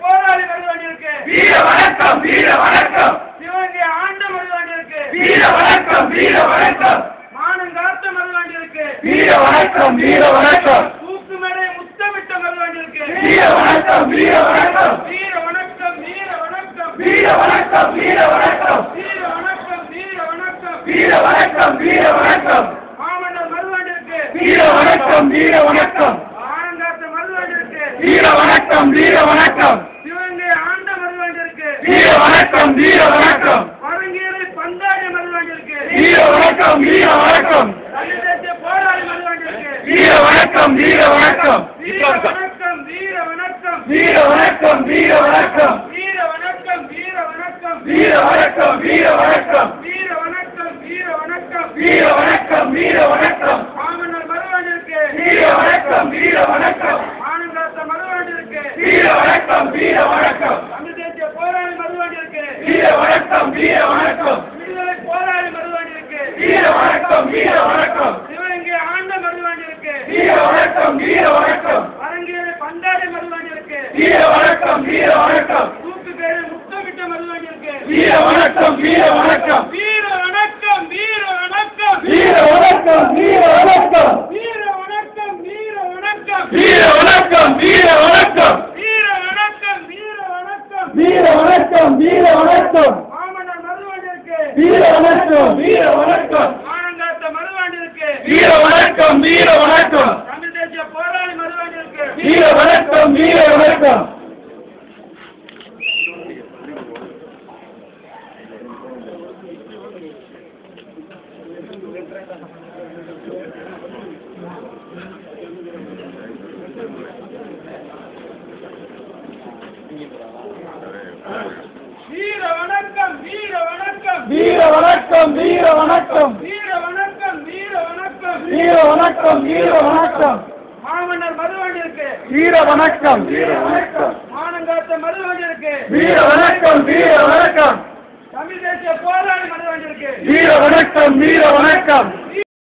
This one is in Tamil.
தேசிய போராளி மருதுவாண்டிற்கு வீர வணக்கம் வீர வணக்கம் சிவகங்கை ஆண்ட மருதுவாண்டிற்கு வீர வணக்கம் வீர வணக்கம் மானங்காத்த மருதுவாண்டிற்கு வீர வணக்கம் வீர வணக்கம் தூக்கு மேடை முத்தமிட்ட மருதுவாண்டிற்கு வீர வணக்கம் வீர வணக்கம் வீர வணக்கம் வீர வணக்கம் வீர வணக்கம் வீர வணக்கம் வீர வணக்கம் வீர வணக்கம் வீர வணக்கம் வீர வணக்கம் மாமன்னர் வீர வணக்கம் வீர வணக்கம் வீர வணக்கம் வீர வணக்கம் ஆண்ட மருதுவாண்டிற்கு வீர வணக்கம் வீர வணக்கம் பரங்கீரை பந்தாடி மருதுவாண்டிற்கு வீர வணக்கம் வீர வணக்கம் போராளி மருதுவாண்டிற்கு வீர வணக்கம் வீர வணக்கம் வீர வணக்கம் வீர வணக்கம் வீர வணக்கம் வீர வணக்கம் வீர வணக்கம் வீர வணக்கம் வீர வணக்கம் வீர வணக்கம் வீர வணக்கம் வீர வணக்கம் வீர வணக்கம் வீர வணக்கம் மாமன்னர் மருதுவாண்டிற்கு வீர வணக்கம் வீர வணக்கம் மானங்காத்த மருதுவாண்டிற்கு வீர வணக்கம் வீர வணக்கம் தமிழ் தேசிய போராளி மருதுவாண்டிற்கு வீர வணக்கம் வீர வணக்கம். விடுதலை போராளி மருதுவாண்டிற்கு வீர வணக்கம் வீர வணக்கம். சிவகங்கை ஆண்ட மருதுவாண்டிற்கு வீர வணக்கம் வீர வணக்கம். பரங்கீரை பந்தாடி மருதுவாண்டிற்கு வீர வணக்கம் வீர வணக்கம். தூக்கு பேரை முத்தமிட்ட மருதுவாண்டிற்கு வீர வணக்கம் வீர வணக்கம். வீர வணக்கம் வீர வணக்கம். வீர வணக்கம் வீர வணக்கம். வீர வணக்கம் வீர வணக்கம். வீர வணக்கம் வீர வணக்கம் வீர வணக்கம் வீர வணக்கம் வீர வணக்கம் வீர வணக்கம் மாமன்னர் மருதுவாண்டிற்கு வீர வணக்கம் வீர வணக்கம். மானங்காத்த மருதுவாண்டிற்கு வீர வணக்கம் வீர வணக்கம். தமிழ் தேசிய போராளி மருதுவாண்டிற்கு வீர வணக்கம் வீர வணக்கம். வீர வணக்கம் வீர வணக்கம் வீர வணக்கம் வீர வணக்கம். வீர வணக்கம் வீர வணக்கம். வீர வணக்கம் வீர வணக்கம். மாமன்னர் மருதுவாண்டிற்கு வீர வணக்கம். வீர வணக்கம். மானங்காத்த மருதுவாண்டிற்கு வீர வணக்கம் வீர வணக்கம். தமிழ் தேசிய போராளி மருதுவாண்டிற்கு வீர வணக்கம் வீர வணக்கம்